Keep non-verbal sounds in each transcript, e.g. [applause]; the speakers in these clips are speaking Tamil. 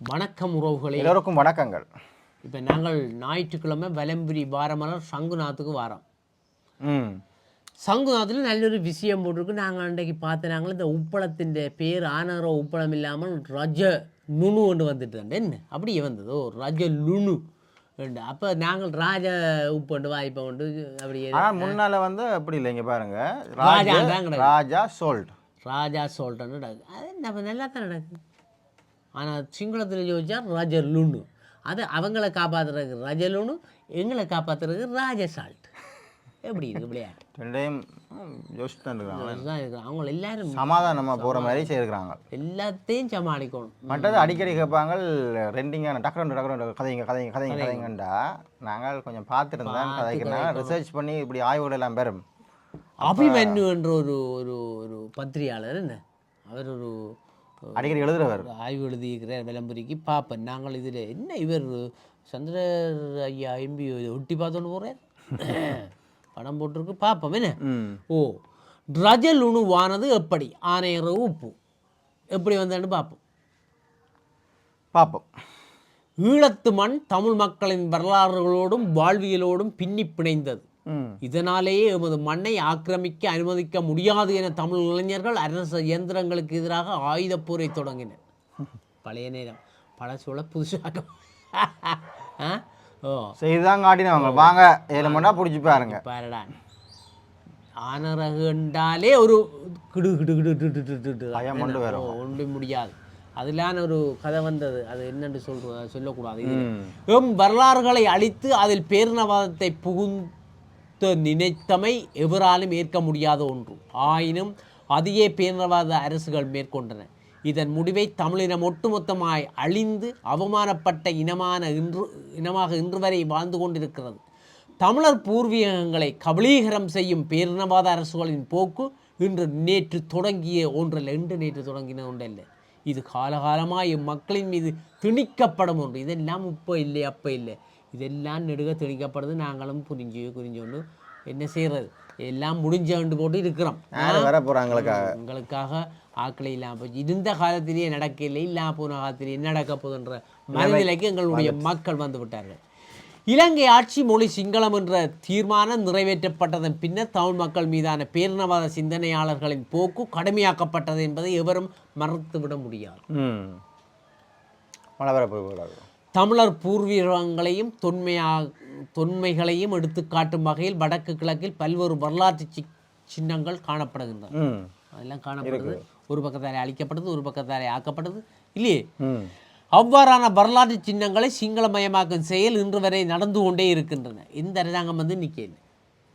வணக்கம் உறவுகளே. எல்லோருக்கும் வணக்கங்கள். இப்போ நாங்கள் ஞாயிற்றுக்கிழமை வலம்புரி வாரமலர் சங்குநாத்துக்கு வாரோம். ம். சங்குநாத்தில் நல்லொரு விஷயம் போட்டிருக்கு. நாங்கள் அன்றைக்கு பார்த்த நாங்கள் இந்த உப்பளத்தின் பேர் ஆனரோ உப்பளம் இல்லாமல் ரஜ நுணு ஒன்று வந்துட்டு என்ன? அப்படியே வந்ததோ? ரஜ லுணு அப்போ நாங்கள் ராஜ உப்புண்டு வாய்ப்பை உண்டு அப்படியே. ஆனால் முன்னால வந்து அப்படி இல்லைங்க பாருங்க. ராஜா ராஜா சோல்ட். ராஜா நடக்குது. அது நம்ம நல்லா தான் நடக்குது. ஆனால் சிங்களத்தில் யோசிச்சா ராஜ லுணு அது அவங்கள காப்பாற்றுறதுக்கு ராஜ லுணு எங்களை காப்பாற்றுறதுக்கு ராஜ சால்ட் எப்படி இருக்கு விளையாட்டு? ரெண்டையும் யோசிச்சு தான் இருக்கிறாங்க. அவங்க எல்லாரும் சமாதானமாக போகிற மாதிரி செய்திருக்கிறாங்க. எல்லாத்தையும் சமாளிக்கணும். மற்றது அடிக்கடி கேட்பாங்க ரெண்டிங்கான டக்குனு டக்குனு கதைங்க கதைங்க கதைங்க கதைங்கண்டா நாங்கள் கொஞ்சம் பார்த்துருந்தேன் கதைக்கிறனால ரிசர்ச் பண்ணி இப்படி ஆய்வுகள் எல்லாம் பெறும். அபிமன்யு என்ற ஒரு ஒரு ஒரு பத்திரிகையாளர் என்ன? அவர் ஒரு அடிக்கடி எழுதுறவர். ஆய்வு எழுதியிருக்கிறார் விளம்பரிக்கு. பார்ப்பேன் நாங்கள் இதில் என்ன இவர் சந்திரர் ஐயா எம்பி ஒட்டி பார்த்தோன்னு போகிறார் [coughs] படம் போட்டிருக்கு பார்ப்போம் என்ன? ஓ ரஜல் உணுவானது எப்படி? ஆனையற உப்பு. எப்படி வந்தேன்னு பார்ப்போம் பார்ப்போம் ஈழத்து மண் தமிழ் மக்களின் வரலாறுகளோடும் வாழ்வியலோடும் பின்னி பிணைந்தது. இதனாலேயே எமது மண்ணை ஆக்கிரமிக்க அனுமதிக்க முடியாது என தமிழ் இளைஞர்கள் அரச இயந்திரங்களுக்கு எதிராக ஆயுதப் போரை தொடங்கினர். பழைய நேரம். பழசூழ புதுசாக? ஓ. செய்துதான் காட்டினவங்க வாங்க ஏழு பிடிச்சி பாருங்க. பாருடா. ஆனரகு என்றாலே ஒரு கிடு கிடு கிடு டு டு டு டு டு. பயம் கொண்டு வரும். ஒன்றும் முடியாது. அதிலான ஒரு கதை வந்தது. அது என்னன்னு சொல்ற சொல்லக்கூடாது. எம் வரலாறுகளை அழித்து அதில் பேரினவாதத்தை புகுத்த நினைத்தமை எவராலும் ஏற்க முடியாத ஒன்று. ஆயினும் அதையே பேரினவாத அரசுகள் மேற்கொண்டன. இதன் முடிவை தமிழினம் ஒட்டுமொத்தமாய் அழிந்து அவமானப்பட்ட இனமான இன்று இனமாக இன்று வரை வாழ்ந்து கொண்டிருக்கிறது. தமிழர் பூர்வீகங்களை கபலீகரம் செய்யும் பேரினவாத அரசுகளின் போக்கு இன்று நேற்று தொடங்கிய ஒன்றல்ல இன்று நேற்று தொடங்கின ஒன்றல்ல இது காலகாலமாக இம்மக்களின் மீது திணிக்கப்படும் ஒன்று. இதெல்லாம் இப்போ இல்லை அப்போ இல்லை. இதெல்லாம் நெடுக திணிக்கப்படுது நாங்களும் புரிஞ்சு புரிஞ்சோண்டு என்ன செய்யறது எல்லாம் முடிஞ்சு போட்டு இருக்கிறோம் வர போகிறாங்களுக்காக உங்களுக்காக ஆக்களை இல்லாம போச்சு இருந்த காலத்திலேயே நடக்கலை இல்லாம போன காலத்திலேயே நடக்க போகுதுன்ற மனநிலைக்கு எங்களுடைய மக்கள் வந்து விட்டார்கள் இலங்கை ஆட்சி மொழி சிங்களம் என்ற தீர்மானம் நிறைவேற்றப்பட்டதன் பின்னர் தமிழ் மக்கள் மீதான பேரினவாத சிந்தனையாளர்களின் போக்கு கடுமையாக்கப்பட்டது என்பதை எவரும் மறுத்துவிட முடியாது ம் மழை வர போய் போகிறாரு தமிழர் பூர்வீகங்களையும் தொன்மையா தொன்மைகளையும் எடுத்து காட்டும் வகையில் வடக்கு கிழக்கில் பல்வேறு வரலாற்று சி- சின்னங்கள் காணப்படுகின்றன. அதெல்லாம் காணப்படுது. ஒரு பக்கத்தாலே அழிக்கப்படுது ஒரு பக்கத்தாலே ஆக்கப்படுது இல்லையே? அவ்வாறான வரலாற்று சின்னங்களை சிங்களமயமாக்கும் செயல் இன்று வரை நடந்து கொண்டே இருக்கின்றன. இந்த அரசாங்கம் வந்து நிற்கல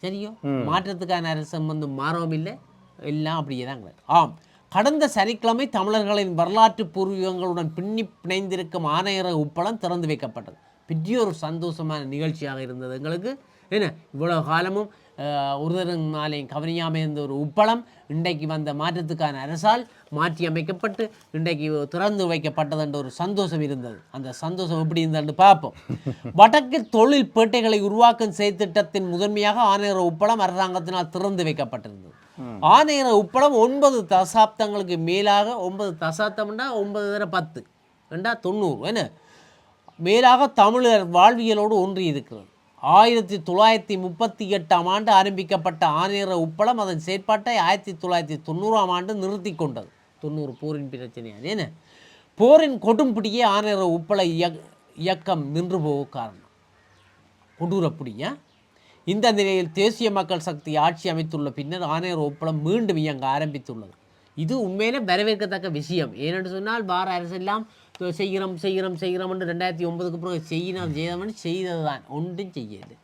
சரியோ? மாற்றத்துக்கான அரசம் வந்து மாறவும் இல்லை. எல்லாம் அப்படியே தான். ஆம். கடந்த சனிக்கிழமை தமிழர்களின் வரலாற்று பூர்வீகங்களுடன் பின்னி பிணைந்திருக்கும் ஆணையர உப்பளம் திறந்து வைக்கப்பட்டது. பெரிய ஒரு சந்தோஷமான நிகழ்ச்சியாக இருந்தது எங்களுக்கு. என்ன இவ்வளவு காலமும் அஹ், ஒருதரும் நாளையும் கவனியாமல் இருந்த ஒரு உப்பளம் இன்றைக்கு வந்த மாற்றத்துக்கான அரசால் மாற்றி அமைக்கப்பட்டு இன்றைக்கு திறந்து வைக்கப்பட்டது என்ற ஒரு சந்தோஷம் இருந்தது. அந்த சந்தோஷம் எப்படி இருந்தது பார்ப்போம். வடக்கு தொழில் பேட்டைகளை உருவாக்கும் செயற்திட்டத்தின் முதன்மையாக ஆணையர உப்பளம் அரசாங்கத்தினால் திறந்து வைக்கப்பட்டிருந்தது. ஆணையர உப்பளம் ஒன்பது தசாப்தங்களுக்கு மேலாக ஒன்பது தசாப்தம்னா ஒன்பது தர பத்து. ரெண்டா தொண்ணூறு. என்ன? மேலாக தமிழர் வாழ்வியலோடு ஒன்றி இருக்கிறது. ஆயிரத்தி தொள்ளாயிரத்தி முப்பத்தி எட்டாம் ஆண்டு ஆரம்பிக்கப்பட்ட ஆணையர உப்பளம் அதன் செயற்பாட்டை ஆயிரத்தி தொள்ளாயிரத்தி தொண்ணூறாம் ஆண்டு நிறுத்தி கொண்டது. தொண்ணூறு போரின் பிரச்சனையாது என்ன? போரின் கொடும்பிடியே ஆணையர உப்பள இயக் இயக்கம் நின்று போக காரணம். கொடூரப்படியா இந்த நிலையில் தேசிய மக்கள் சக்தி ஆட்சி அமைத்துள்ள பின்னர் ஆணையர் ஒப்பளம் மீண்டும் இயங்க ஆரம்பித்துள்ளது. இது உண்மையிலே வரவேற்கத்தக்க விஷயம். ஏனென்று சொன்னால் பார அரசெல்லாம் தொ- செய்கிறோம் செய்கிறோம் செய்கிறோம் என்று ரெண்டாயிரத்தி ஒன்பதுக்கு பிறகு செய்யணும் செய்தவன் செய்தது தான் ஒன்றும் செய்யது.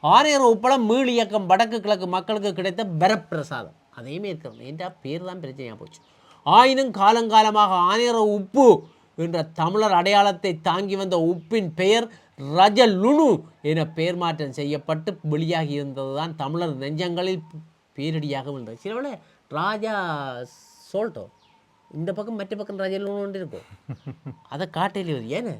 ஆணையர் ஒப்பளம் மீள் இயக்கம் வடக்கு கிழக்கு மக்களுக்கு கிடைத்த வரப்பிரசாதம். அதையுமே இருக்கிறோம் ஏன்டா பேர் தான் பிரச்சனையாக போச்சு. ஆயினும் காலங்காலமாக ஆணையர உப்பு என்ற தமிழர் அடையாளத்தை தாங்கி வந்த உப்பின் பெயர் ரஜலுணு என பெயர் மாற்றம் செய்யப்பட்டு வெளியாகி இருந்ததுதான் தமிழர் நெஞ்சங்களில் பேரடியாக இருந்தது. சிலவள ராஜா சோல்டோ இந்த பக்கம் மற்ற பக்கம் ரஜலுணு ஒன்று இருக்கும். அதை காட்டில் ஏன்னு?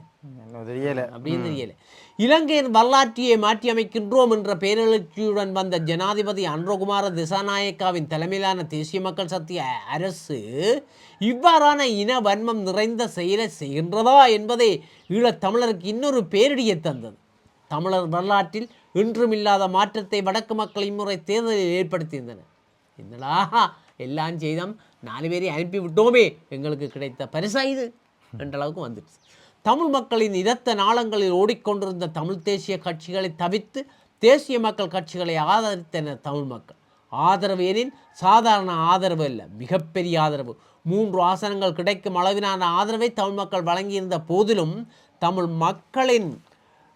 தெரியல. அப்படின்னு தெரியல. இலங்கையின் வரலாற்றையை மாற்றி அமைக்கின்றோம் என்ற பேரெழுச்சியுடன் வந்த ஜனாதிபதி அன்றகுமார திசாநாயக்காவின் தலைமையிலான தேசிய மக்கள் சக்தி அரசு இவ்வாறான இன வன்மம் நிறைந்த செயலை செய்கின்றதா என்பதே ஈழத் தமிழருக்கு இன்னொரு பேரிடியை தந்தது. தமிழர் வரலாற்றில் இன்றும் இல்லாத மாற்றத்தை வடக்கு மக்கள் இம்முறை தேர்தலில் ஏற்படுத்தியிருந்தனர் என்னடா? எல்லாம் செய்தோம். நாலு பேரை அனுப்பி விட்டோமே. எங்களுக்கு கிடைத்த பரிசா இது? என்ற அளவுக்கு வந்துடுச்சு. தமிழ் மக்களின் இரத்த நாளங்களில் ஓடிக்கொண்டிருந்த தமிழ் தேசிய கட்சிகளை தவிர்த்து தேசிய மக்கள் கட்சிகளை ஆதரித்தனர் தமிழ் மக்கள். ஆதரவு எனின் சாதாரண ஆதரவு இல்லை மிகப்பெரிய ஆதரவு. மூன்று ஆசனங்கள் கிடைக்கும் அளவிலான ஆதரவை தமிழ் மக்கள் வழங்கியிருந்த போதிலும் தமிழ் மக்களின்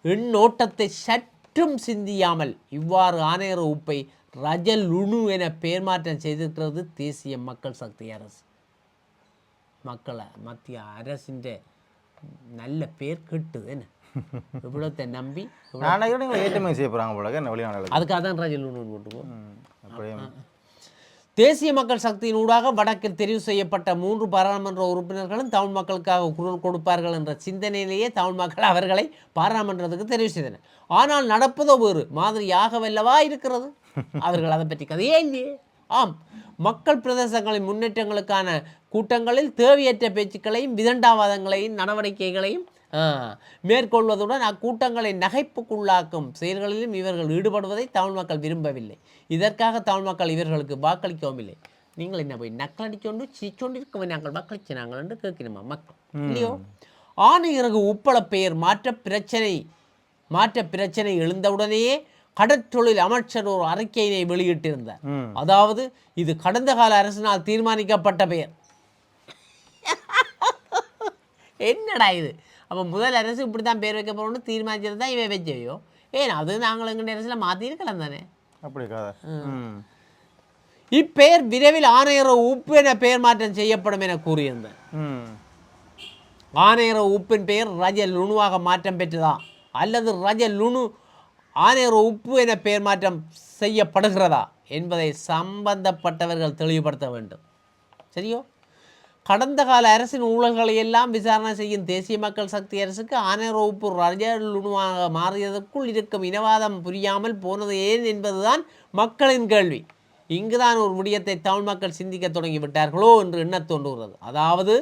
எண்ணோட்டத்தை சற்றும் சிந்தியாமல் இவ்வாறு ஆணையர் உப்பை ரஜல் உணு என பெயர் மாற்றம் செய்திருக்கிறது தேசிய மக்கள் சக்தி அரசு. மக்களை மத்திய அரசின் நல்ல பேர் கெட்டுது என்ன? [laughs] இவ்வளோத்தை நம்பி ஏற்றுமதி செய்ய போகிறாங்க போல என்ன வெளிநாடுகளுக்கு. அதுக்காக தான் ரஜல் உணு போட்டுருவோம் ம், அப்படியே தேசிய மக்கள் சக்தியின் ஊடாக வடக்கில் தெரிவு செய்யப்பட்ட மூன்று பாராளுமன்ற உறுப்பினர்களும் தமிழ் மக்களுக்காக குரல் கொடுப்பார்கள் என்ற சிந்தனையிலேயே தமிழ் மக்கள் அவர்களை பாராளுமன்றத்துக்கு தெரிவு செய்தனர். ஆனால் நடப்பதோ வேறு மாதிரியாகவல்லவா இருக்கிறது? அவர்கள் அதை பற்றி கதையே இல்லையே ஆம். மக்கள் பிரதேசங்களின் முன்னேற்றங்களுக்கான கூட்டங்களில் தேவையற்ற பேச்சுக்களையும் விதண்டாவாதங்களையும் நடவடிக்கைகளையும் மேற்கொள்வதுடன் அக்கூட்டங்களை நகைப்புக்குள்ளாக்கும் செயல்களிலும் இவர்கள் ஈடுபடுவதை தமிழ் மக்கள் விரும்பவில்லை. இதற்காக தமிழ் மக்கள் இவர்களுக்கு வாக்களிக்கவும் இல்லை. நீங்கள் என்ன போய் நக்கலடிக்கொண்டு சிரிச்சொண்டு இருக்கவே நாங்கள் வாக்களிச்சினாங்கள் என்று கேட்கணுமா மக்கள்? இல்லையோ? ஆணையரகு உப்பள பெயர் மாற்ற பிரச்சனை மாற்ற பிரச்சனை எழுந்தவுடனேயே கடற்றொழில் அமைச்சர் ஒரு அறிக்கையினை வெளியிட்டிருந்தார். அதாவது இது கடந்த கால அரசினால் தீர்மானிக்கப்பட்ட பெயர். [laughs] என்னடா இது? அப்போ முதல் அரசு இப்படி தான் பேர் வைக்க போகிறோம்னு தீர்மானிச்சது தான் இவன் வச்சவையோ ஏன் அது நாங்கள் எங்கள் அரசில் மாற்றிருக்கலாம் தானே? அப்படி இப்பெயர் விரைவில் ஆணையர உப்பு என பெயர் மாற்றம் செய்யப்படும் என கூறியிருந்தார். ம். ஆணையர உப்பின் பெயர் ரஜ லுணுவாக மாற்றம் பெற்றதா? அல்லது ரஜ லுணு ஆணையர் உப்பு என பெயர் மாற்றம் செய்யப்படுகிறதா என்பதை சம்பந்தப்பட்டவர்கள் தெளிவுபடுத்த வேண்டும். சரியோ? கடந்த கால அரசின் ஊழல்களை எல்லாம் விசாரணை செய்யும் தேசிய மக்கள் சக்தி அரசுக்கு ஆணையர உப்பு மாறியதற்குள் இருக்கும் இனவாதம் புரியாமல் போனது ஏன் என்பதுதான் மக்களின் கேள்வி. இங்குதான் ஒரு விடயத்தை தமிழ் மக்கள் சிந்திக்க தொடங்கிவிட்டார்களோ என்று எண்ணத் தோன்றுகிறது. அதாவது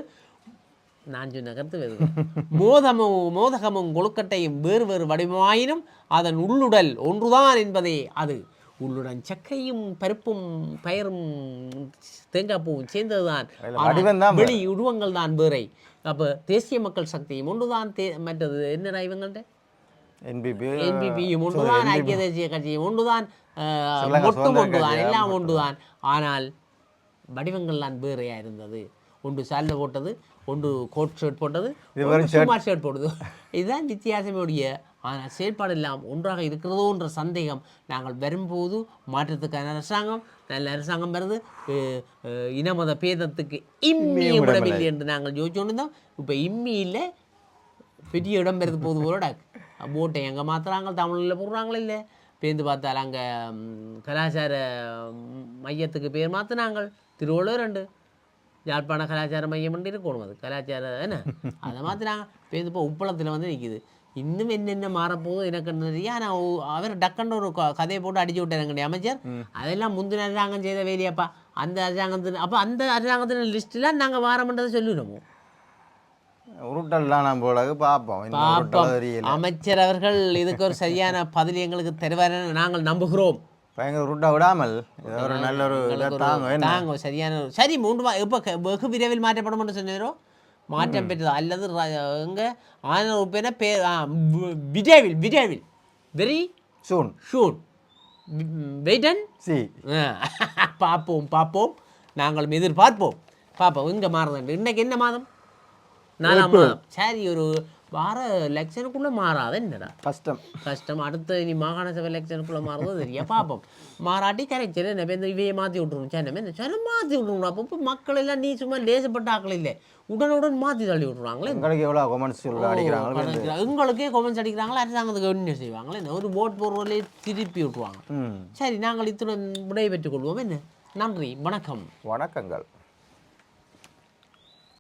நான் சொன்ன கருத்து வேறு. [laughs] மோதமும் மோதகமும் கொழுக்கட்டையும் வேறு வேறு வடிவமாயினும் அதன் உள்ளுடல் ஒன்றுதான் என்பதே அது. உள்ளுடன் சக்கையும் பருப்பும் பயரும் தேங்காய் பூவும் சேர்ந்ததுதான். வெளி உருவங்கள் தான் வேறை. அப்போ தேசிய மக்கள் சக்தியும் ஒன்றுதான் தே மற்றது என்னடா இவங்கள்ட்ட? என்பிபி என்பிபியும் ஒன்றுதான் ஐக்கிய தேசிய கட்சியும் ஒன்றுதான் சுதந்திர ஒன்றுதான் எல்லாம் ஒன்றுதான். ஆனால் வடிவங்கள்லாம் வேறையா இருந்தது. ஒன்று சால்வை போட்டது ஒன்று கோட் ஷர்ட் போட்டது சும்மா ஷர்ட் போடுது. இதுதான் வித்தியாசமுடைய ஆனால் செயல்பாடு எல்லாம் ஒன்றாக இருக்கிறதோ என்ற சந்தேகம். நாங்கள் வரும்போது மாற்றத்துக்கான அரசாங்கம் நல்ல அரசாங்கம் வருது. இனமத பேதத்துக்கு இம்மியை விடவில்லை என்று நாங்கள் இருந்தோம் இப்போ இம்மி இல்லை பெரிய இடம் பெறுது போது போலடா போட்டை எங்கே மாத்துறாங்க தமிழில் போடுறாங்களோ இல்லை. பேருந்து பார்த்தால் அங்கே கலாச்சார மையத்துக்கு பேர் மாற்றினாங்க திருவள்ளுவர் ரெண்டு. யாழ்ப்பாண கலாச்சார மையம் என்று இருக்கணும். அது கலாச்சார என்ன? அதை மாற்றினாங்க பேருந்து இப்போ உப்பளத்தில் வந்து நிற்கிது இன்னும் என்னென்ன மாறப்போகுது எனக்கு நிறைய ஆனால் அவர் டக்குன்னு ஒரு கதையை போட்டு அடிச்சு எங்களுடைய அமைச்சர். அதெல்லாம் முந்தின அரசாங்கம் செய்த வேலையாப்பா. அந்த அரசாங்கத்தின் அப்போ அந்த அரசாங்கத்தின் லிஸ்ட்டில் நாங்கள் வாரம்ன்றதை சொல்லிடுவோம். உருட்டல்லாம் நம்ம பார்ப்போம் அமைச்சர் அவர்கள் இதுக்கு ஒரு சரியான பதில் எங்களுக்கு தருவார் நாங்கள் நம்புகிறோம். பயங்கர உருட்டா விடாமல் ஒரு நல்ல ஒரு தாங்க சரியான சரி மூன்று இப்போ வெகு விரைவில் மாற்றப்படும் என்று சொன்னீரோ மாற்றம் பெற்றது அல்லது எங்க ஆயிரம் ரூபாய்னா பே விரைவில் விரைவில் very soon soon wait and see பார்ப்போம் பார்ப்போம் நாங்களும் எதிர்பார்ப்போம் பார்ப்போம் இங்கே மாறுது இன்னைக்கு என்ன மாதம் நாலாம் மாதம் சரி ஒரு வார எலெக்ஷனுக்குள்ளே மாறாத என்னடா? கஷ்டம். கஷ்டம். அடுத்து இனி மாகாண சபை எலெக்ஷனுக்குள்ளே மாறுறது தெரியா பார்ப்போம் மாறாட்டி கரெக்ட் என்ன இந்த இவையை மாற்றி விட்ருணும் சேனம் என்ன சேனம் மாற்றி விட்ருணும் அப்போ இப்போ மக்கள் எல்லாம் நீ சும்மா லேசப்பட்ட ஆக்கள் இல்லை. உடனுடன் மாற்றி தள்ளி விட்ருவாங்களே எங்களுக்கு எவ்வளோ கொமெண்ட்ஸ் அடிக்கிறாங்களோ கணக்கு- எங்களுக்கே கொமெண்ட்ஸ் அடிக்கிறாங்களா? அரசாங்கத்துக்கு என்ன செய்வாங்களே ஒரு ஓட் போடுறதுலேயே திருப்பி விட்ருவாங்க ம். சரி நாங்கள் இத்துடன் விடை பெற்றுக் கொள்வோம். என்ன? நன்றி. வணக்கம். வணக்கங்கள்.